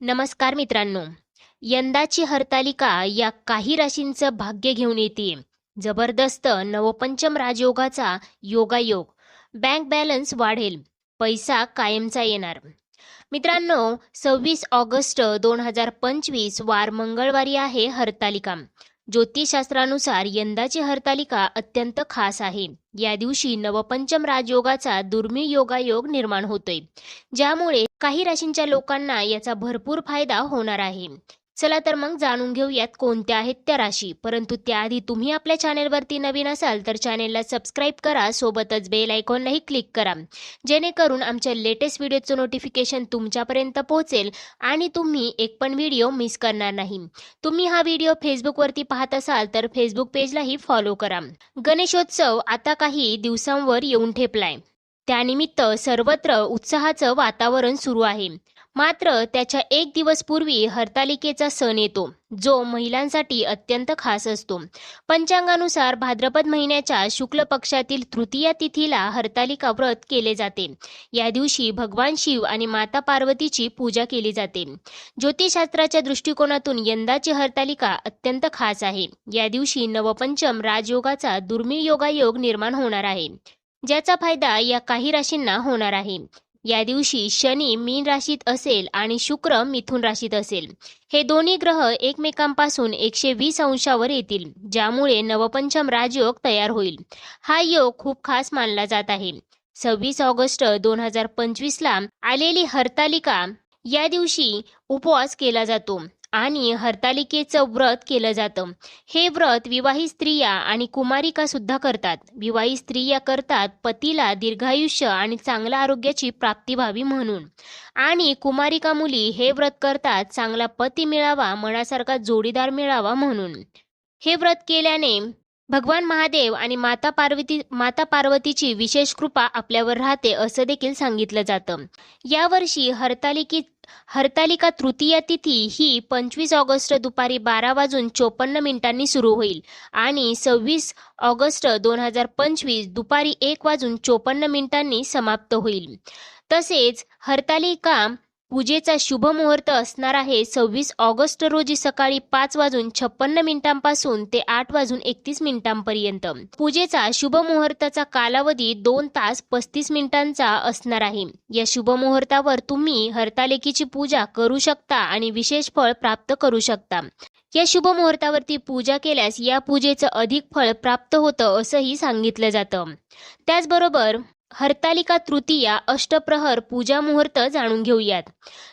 नमस्कार मित्रांनो. यंदाची हरतालिका या काही राशींचं भाग्य घेऊन येते. जबरदस्त नवपंचम राजयोगाचा योगायोग. बँक बॅलन्स वाढेल. पैसा कायमचा येणार. मित्रांनो सव्वीस ऑगस्ट दोन हजार पंचवीस वार मंगळवारी आहे हरतालिका. ज्योतिषशास्त्रानुसार यंदाची हरतालिका अत्यंत खास आहे. या दिवशी नवपंचम राजयोगाचा दुर्मिळ योगायोग निर्माण होतोय. ज्यामुळे काही राशींच्या लोकांना याचा भरपूर फायदा होणार आहे. चला तर मग जाणून घेऊयात कोणत्या आहेत त्या राशी. परंतु त्याआधी तुम्ही आपल्या चॅनेलवरती नवीन असाल तर चॅनेलला सबस्क्राईब करा सोबतच बेल आयकॉनलाही क्लिक करा. जेणेकरून आमच्या लेटेस्ट व्हिडिओचं नोटिफिकेशन तुमच्यापर्यंत पोहोचेल आणि तुम्ही एक पण व्हिडिओ मिस करणार नाही. तुम्ही हा व्हिडिओ फेसबुकवरती पाहत असाल तर फेसबुक पेजलाही फॉलो करा. गणेशोत्सव आता काही दिवसांवर येऊन ठेपलाय. त्यानिमित्त सर्वत्र उत्साहाचं वातावरण सुरू आहे. मात्र त्याच्या एक दिवस पूर्वी हरतालिकेचा सण येतो जो महिलांसाठी अत्यंत खास असतो. पंचांगानुसार भाद्रपद महिन्याच्या शुक्ल पक्षातील तृतीया तिथीला हरतालिका व्रत केले जाते. या दिवशी भगवान शिव आणि माता पार्वतीची पूजा केली जाते. ज्योतिषशास्त्राच्या दृष्टिकोनातून यंदाची हरतालिका अत्यंत खास आहे. या दिवशी नवपंचम राजयोगाचा दुर्मिळ योगायोग निर्माण होणार आहे. ज्याचा फायदा या काही राशींना होणार आहे. या दिवशी शनी मीन राशीत असेल आणि शुक्र मिथुन राशीत असेल. हे दोन्ही ग्रह एकमेकांपासून एकशे वीस अंशावर येतील ज्यामुळे नवपंचम राजयोग तयार होईल. हा योग खूप खास मानला जात आहे. सव्वीस ऑगस्ट दोन हजार पंचवीसला आलेली हरतालिका या दिवशी उपवास केला जातो. आणि हरतालिकेचं व्रत केलं जातं. हे व्रत विवाहित स्त्रिया आणि कुमारिका सुद्धा करतात. विवाहित स्त्रिया करतात पतीला दीर्घायुष्य आणि चांगल्या आरोग्याची प्राप्ती व्हावी म्हणून. आणि कुमारिका मुली हे व्रत करतात चांगला पती मिळावा मनासारखा जोडीदार मिळावा म्हणून. हे व्रत केल्याने भगवान महादेव आणि माता पार्वती माता पार्वतीची विशेष कृपा आपल्यावर राहते असं देखील सांगितलं जातं. यावर्षी हरतालिकी हरतालिका तृतीया तिथी ही पंचवीस ऑगस्ट दुपारी बारा वाजून चोपन्न मिनिटांनी सुरू होईल आणि सव्वीस ऑगस्ट दोन हजार पंचवीस दुपारी एक वाजून चोपन्न मिनिटांनी समाप्त होईल. तसेच हरतालिका पूजेचा शुभ मुहूर्त असणार आहे. सव्वीस ऑगस्ट रोजी सकाळी पाच वाजून छप्पन्न मिनिटांपासून ते आठ वाजून एकतीस मिनिटांपर्यंत. पूजेचा शुभ मुहूर्ताचा कालावधी दोन तास पस्तीस मिनिटांचा असणार आहे. या शुभ मुहूर्तावर तुम्ही हरतालेखीची पूजा करू शकता आणि विशेष फळ प्राप्त करू शकता. या शुभ मुहूर्तावरती पूजा केल्यास या पूजेचं अधिक फळ प्राप्त होतं असंही सांगितलं जातं. त्याचबरोबर हरतालिका तृतीया अष्टप्रहर पूजा मुहूर्त जाणून घेऊयात.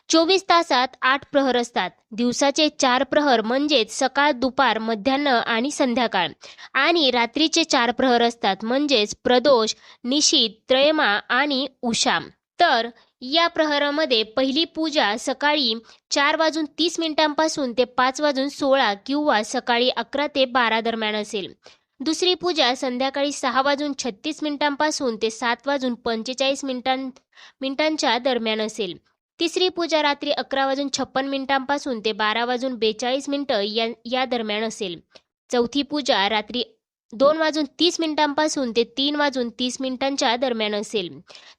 चोवीस तासात आठ प्रहर असतात. दिवसाचे चार प्रहर म्हणजेच सकाळ दुपार मध्यान्ह आणि संध्याकाळ. आणि रात्रीचे चार प्रहर असतात म्हणजेच प्रदोष निशीत त्रयमा आणि उषा. तर या प्रहरामध्ये पहिली पूजा सकाळी चार वाजून तीस मिनिटांपासून ते पाच वाजून सोळा किंवा सकाळी अकरा ते बारा दरम्यान असेल. दुसरी पूजा संध्याकाळी सहा वाजून छत्तीस मिनिटांपासून ते सात वाजून पंचेचाळीस मिनिटां मिनिटांच्या दरम्यान असेल. तिसरी पूजा रात्री अकरा वाजून छप्पन मिनिटांपासून ते बारा वाजून बेचाळीस मिनिटं या या दरम्यान असेल. चौथी पूजा रात्री दोन वाजून तीस मिनिटांपासून ते तीन वाजून तीस मिनिटांच्या दरम्यान असेल.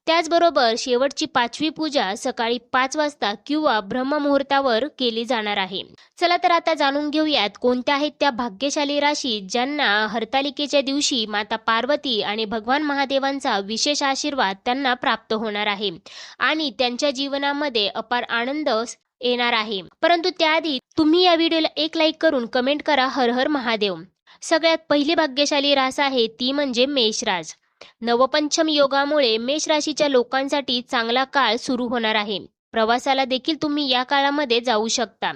त्याचबरोबर शेवटची पाचवी पूजा सकाळी पाच वाजता किंवा ब्रह्ममुहूर्तावर केली जाणार आहे. चला तर आता जाणून घेऊयात कोणत्या आहेत त्या भाग्यशाली राशी ज्यांना हरतालिकेच्या दिवशी माता पार्वती आणि भगवान महादेवांचा विशेष आशीर्वाद त्यांना प्राप्त होणार आहे आणि त्यांच्या जीवनामध्ये अपार आनंद येणार आहे. परंतु त्याआधी तुम्ही या व्हिडिओला एक लाईक करून कमेंट करा. हर हर महादेव. सगळ्यात पहिली भाग्यशाली रास आहे ती म्हणजे मेषराज. नवपंचम योगामुळे मेष राशीच्या लोकांसाठी चांगला काळ सुरू होणार आहे. प्रवासाला देखील तुम्ही या काळामध्ये जाऊ शकता.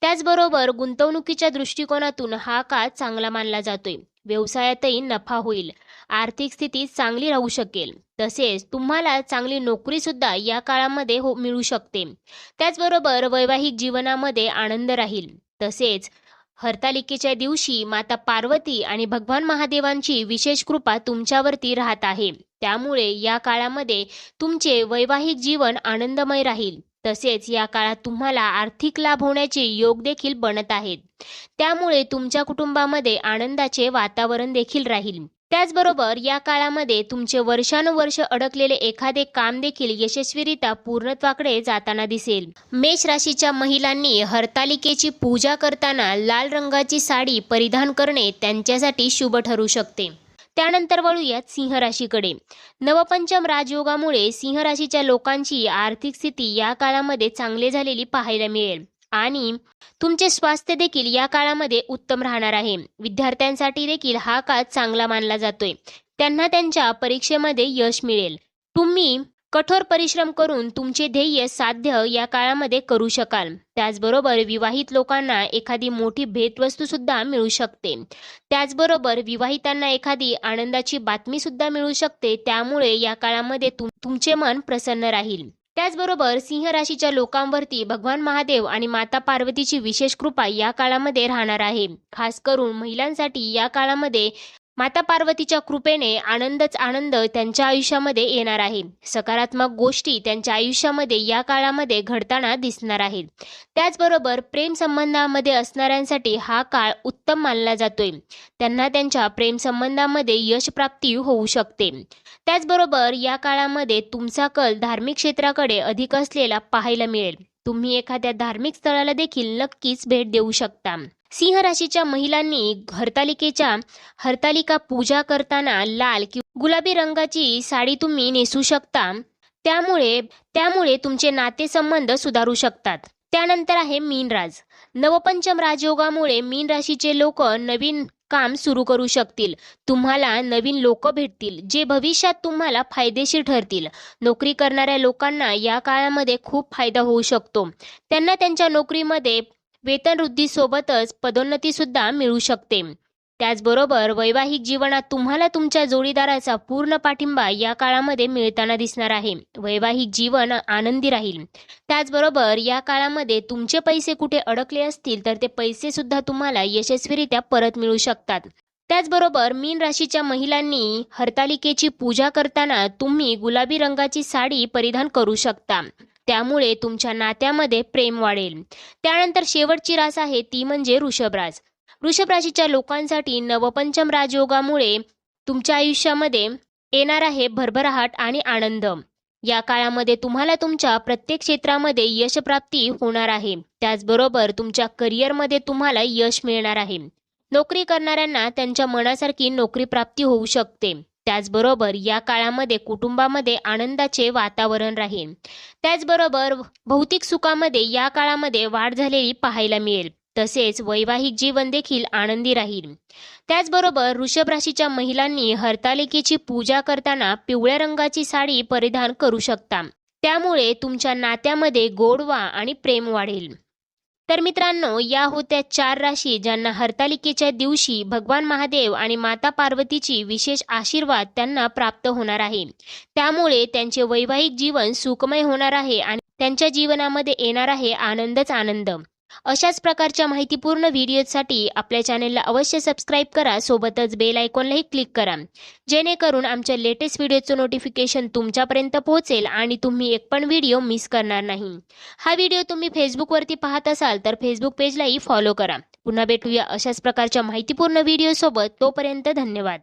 त्याचबरोबर गुंतवणुकीच्या दृष्टिकोनातून हा काळ चांगला मानला जातोय. व्यवसायातही नफा होईल. आर्थिक स्थिती चांगली राहू शकेल. तसेच तुम्हाला चांगली नोकरी सुद्धा या काळामध्ये हो मिळू शकते. त्याचबरोबर वैवाहिक जीवनामध्ये आनंद राहील. तसेच हरतालिकेच्या दिवशी माता पार्वती आणि भगवान महादेवांची विशेष कृपा तुमच्यावरती राहत आहे. त्यामुळे या काळामध्ये तुमचे वैवाहिक जीवन आनंदमय राहील. तसेच या काळात तुम्हाला आर्थिक लाभ होण्याचे योग देखील बनत आहेत. त्यामुळे तुमच्या कुटुंबामध्ये आनंदाचे वातावरण देखील राहील. त्याचबरोबर या काळामध्ये तुमचे वर्षानुवर्ष अडकलेले एखादे काम देखील यशस्वीरित्या पूर्णत्वाकडे जाताना दिसेल. मेष राशीच्या महिलांनी हरतालिकेची पूजा करताना लाल रंगाची साडी परिधान करणे त्यांच्यासाठी शुभ ठरू शकते. त्यानंतर वळूयात सिंह राशीकडे. नवपंचम राजयोगामुळे सिंह राशीच्या लोकांची आर्थिक स्थिती या काळामध्ये चांगली झालेली पाहायला मिळेल. आणि तुमचे स्वास्थ्य देखील या काळामध्ये उत्तम राहणार आहे. विद्यार्थ्यांसाठी देखील हा काळ चांगला मानला जातोय. त्यांना त्यांच्या परीक्षेमध्ये यश मिळेल. तुम्ही कठोर परिश्रम करून तुमचे ध्येय साध्य या काळामध्ये करू शकाल. त्याचबरोबर विवाहित लोकांना एखादी मोठी भेटवस्तू सुद्धा मिळू शकते. त्याचबरोबर विवाहितांना एखादी आनंदाची बातमी सुद्धा मिळू शकते. त्यामुळे या काळामध्ये तुम तुमचे मन प्रसन्न राहील. त्याचबरोबर सिंह राशीच्या लोकांवरती भगवान महादेव आणि माता पार्वतीची विशेष कृपा या काळामध्ये राहणार आहे. खास करून महिलांसाठी या काळामध्ये माता पार्वतीच्या कृपेने आनंदच आनंद त्यांच्या आयुष्यामध्ये येणार आहे. सकारात्मक गोष्टी त्यांच्या आयुष्यामध्ये या काळामध्ये घडताना दिसणार आहेत. त्याचबरोबर प्रेम संबंधामध्ये असणाऱ्यांसाठी हा काळ उत्तम मानला जातोय. त्यांना त्यांच्या प्रेम संबंधामध्ये यश प्राप्ती होऊ शकते. त्याचबरोबर या काळामध्ये तुमचा कल धार्मिक क्षेत्राकडे अधिक असलेला पाहायला मिळेल. तुम्ही एखाद्या धार्मिक स्थळाला देखील नक्कीच भेट देऊ शकता. सिंह राशीच्या महिलांनी हरतालिकेच्या हरतालिका पूजा करताना लाल किंवा गुलाबी रंगाची साडी तुम्ही नेसू शकता. त्यामुळे त्यामुळे तुमचे नातेसंबंध सुधारू शकतात. त्यानंतर आहे मीनराज. नवपंचम राजयोगामुळे मीन राशीचे लोक नवीन काम सुरू करू शकतील. तुम्हाला नवीन लोक भेटतील जे भविष्यात तुम्हाला फायदेशीर ठरतील. नोकरी करणाऱ्या लोकांना या काळामध्ये खूप फायदा होऊ शकतो. त्यांना त्यांच्या नोकरीमध्ये वेतनवृद्धीसोबतच पदोन्नती सुद्धा मिळू शकते. त्याचबरोबर वैवाहिक जीवनात तुम्हाला तुमच्या जोडीदाराचा पूर्ण पाठिंबा या काळामध्ये मिळताना दिसणार आहे. वैवाहिक जीवन आनंदी राहील. त्याचबरोबर या काळामध्ये तुमचे पैसे कुठे अडकले असतील तर ते पैसे सुद्धा तुम्हाला यशस्वीरित्या परत मिळू शकतात. त्याचबरोबर मीन राशीच्या महिलांनी हरतालिकेची पूजा करताना तुम्ही गुलाबी रंगाची साडी परिधान करू शकता. त्यामुळे तुमच्या नात्यामध्ये प्रेम वाढेल. त्यानंतर शेवटची रास आहे ती म्हणजे वृषभ रास वृषभ राशीच्या लोकांसाठी नवपंचम राजयोगामुळे तुमच्या आयुष्यामध्ये येणार आहे भरभराट आणि आनंद. या काळामध्ये तुम्हाला तुमच्या प्रत्येक क्षेत्रामध्ये यशप्राप्ती होणार आहे. त्याचबरोबर तुमच्या करिअरमध्ये तुम्हाला यश मिळणार आहे. नोकरी करणाऱ्यांना त्यांच्या मनासारखी नोकरी प्राप्ती होऊ शकते. त्याचबरोबर या काळामध्ये कुटुंबामध्ये आनंदाचे वातावरण राहील. त्याचबरोबर भौतिक सुखामध्ये या काळामध्ये वाढ झालेली पाहायला मिळेल. तसेच वैवाहिक जीवन देखील आनंदी राहील. त्याचबरोबर वृषभ राशीच्या महिलांनी हरतालिकेची पूजा करताना पिवळ्या रंगाची साडी परिधान करू शकता. त्यामुळे तुमच्या नात्यामध्ये गोडवा आणि प्रेम वाढेल. तर मित्रांनो या होत्या चार राशी ज्यांना हरतालिकेच्या दिवशी भगवान महादेव आणि माता पार्वतीची विशेष आशीर्वाद त्यांना प्राप्त होणार आहे. त्यामुळे त्यांचे वैवाहिक जीवन सुखमय होणार आहे आणि त्यांच्या जीवनामध्ये येणार आहे आनंदच आनंद. अशाच प्रकारच्या माहितीपूर्ण व्हिडिओसाठी आपल्या चॅनेलला अवश्य सबस्क्राईब करा सोबतच बेल आयकॉनलाही क्लिक करा. जेणेकरून आमच्या लेटेस्ट व्हिडिओचं नोटिफिकेशन तुमच्यापर्यंत पोहोचेल आणि तुम्ही एक पण व्हिडिओ मिस करणार नाही. हा व्हिडिओ तुम्ही फेसबुकवरती पाहत असाल तर फेसबुक पेजलाही फॉलो करा. पुन्हा भेटूया अशाच प्रकारच्या माहितीपूर्ण व्हिडिओसोबत. तोपर्यंत धन्यवाद.